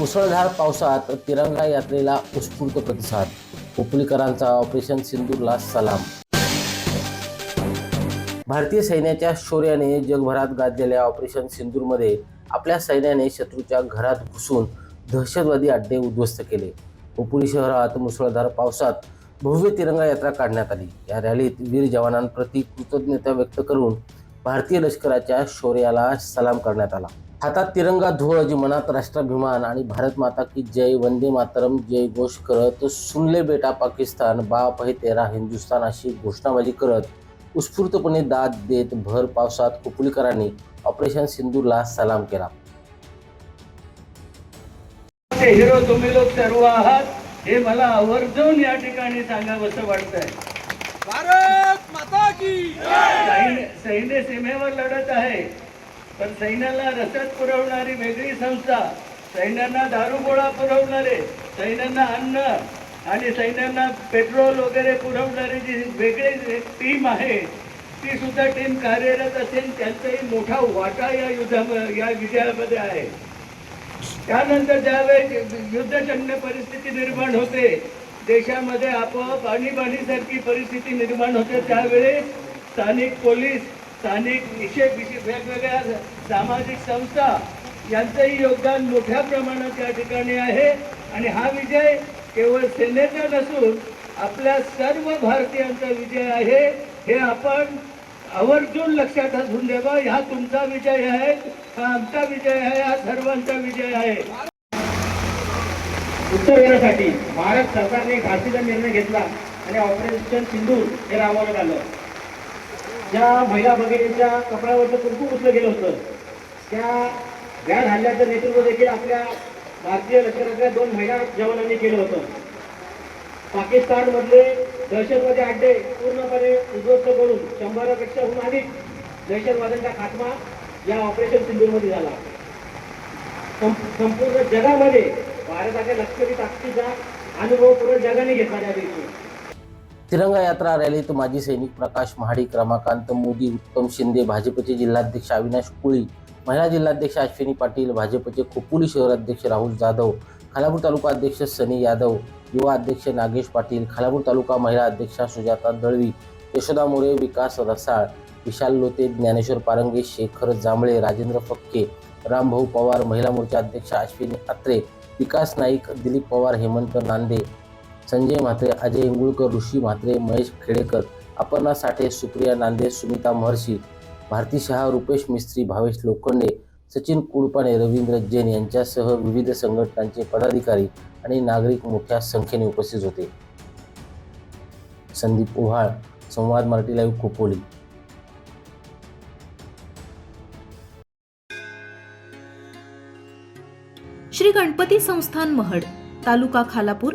मुसळधार पावसात तिरंगा यात्रेला उत्स्फूर्त प्रतिसाद. कोपलीकरांचा ऑपरेशन सिंदूरला सलाम. भारतीय सैन्याच्या शौर्याने जगभरात गाजलेल्या ऑपरेशन सिंदूरमध्ये आपल्या सैन्याने शत्रूच्या घरात घुसून दहशतवादी अड्डे उद्ध्वस्त केले. कोपुली शहरात मुसळधार पावसात भव्य तिरंगा यात्रा काढण्यात आली. या रॅलीत वीर जवानांप्रती कृतज्ञता व्यक्त करून भारतीय लष्कराच्या शौर्याला सलाम करण्यात आला. हातात तिरंगा ध्वज मनात राष्ट्राभिमान आणि भारत माता की जय वंदे मातरम जय घोष करत सुनले बेटा पाकिस्तान बाप है तेरा हिंदुस्तान अशी घोषणाबाजी करत उत्स्फूर्तपणे दाद देत भर पावसात कुपलीकरांनी ऑपरेशन सिंदूरला सलाम केला. हिरो तुम्ही लोक सर्व आहात हे मला आवर्जून या ठिकाणी सांगावंसं वाटतंय. भारत माता की सैन्य सीमेवर लढत आहे. पण सैन्याला रसद पुरवणारी वेगळी संस्था सैन्यांना दारू गोळा पुरवणारे सैन्यांना अन्न आणि सैन्यांना पेट्रोल वगैरे पुरवणारी जी वेगळी टीम आहे ती सुद्धा टीम कार्यरत असेल त्यांचाही मोठा वाटा या युद्धा या विजयामध्ये आहे. त्यानंतर ज्यावेळेस युद्धजन्य परिस्थिती निर्माण होते देशामध्ये आपोआप आणीबाणीसारखी परिस्थिती निर्माण होते त्यावेळेस स्थानिक पोलीस स्थानिक विषय विषय वेगवेगळ्या सामाजिक संस्था यांचंही योगदान मोठ्या प्रमाणात या ठिकाणी आहे. आणि हा विजय केवळ सेनेचा नसून आपल्या सर्व भारतीयांचा विजय आहे. हे आपण आवर्जून लक्षात असून द्यावा हा तुमचा विजय आहे. हा आमचा विजय आहे. हा सर्वांचा विजय आहे. उत्तर देण्यासाठी भारत सरकारने एक निर्णय घेतला आणि ऑपरेशन सिंधू हे राबवण्यात आलं. ज्या महिला भगिनीच्या कपड्यावरचं कुंकू पुसलं गेलं होतं त्या व्याज हल्ल्याचं नेतृत्व देखील आपल्या भारतीय लष्करातल्या दोन महिला जवानांनी केलं होतं. पाकिस्तानमधले दहशतवादी अड्डे पूर्णपणे उद्ध्वस्त करून शंभरापेक्षाहून अधिक दहशतवाद्यांचा खात्मा या ऑपरेशन सिंधूरमध्ये झाला. संपूर्ण जगामध्ये भारताच्या लष्करी ताकदीचा अनुभव पूर्ण जगाने घेतला त्या दिवशी. तिरंगा यात्रा रॅलीत माजी सैनिक प्रकाश महाडिक रमाकांत मोदी उत्तम शिंदे भाजपचे जिल्हाध्यक्ष अविनाश कुळी महिला जिल्हाध्यक्ष अश्विनी पाटील भाजपचे खोपोली शहराध्यक्ष राहुल जाधव खालापूर तालुका अध्यक्ष सनी यादव युवा अध्यक्ष नागेश पाटील खालापूर तालुका महिला अध्यक्षा सुजाता दळवी यशोदा मोरे विकास रसाळ विशाल लोते ज्ञानेश्वर पारंगे शेखर जांभळे राजेंद्र फक्के रामभाऊ पवार महिला मोर्चा अध्यक्ष अश्विनी अत्रे विकास नाईक दिलीप पवार हेमंत नांदे संजय म्हात्रे अजय इंगुळकर ऋषी म्हात्रे महेश खेडेकर अपर्णा साठे सुप्रिया नांदे सुमिता महर्षी भारती शहा रुपेश मिस्त्री भावेश लोखंडे सचिन कुडपाणे रवींद्र जैन यांच्यासह विविध संघटनांचे पदाधिकारी आणि नागरिक मोठ्या संख्येने उपस्थित होते. संदीप ओव्हाळ संवाद मराठी लाईव्ह खोपोली. श्री गणपती संस्थान महड तालुका खालापूर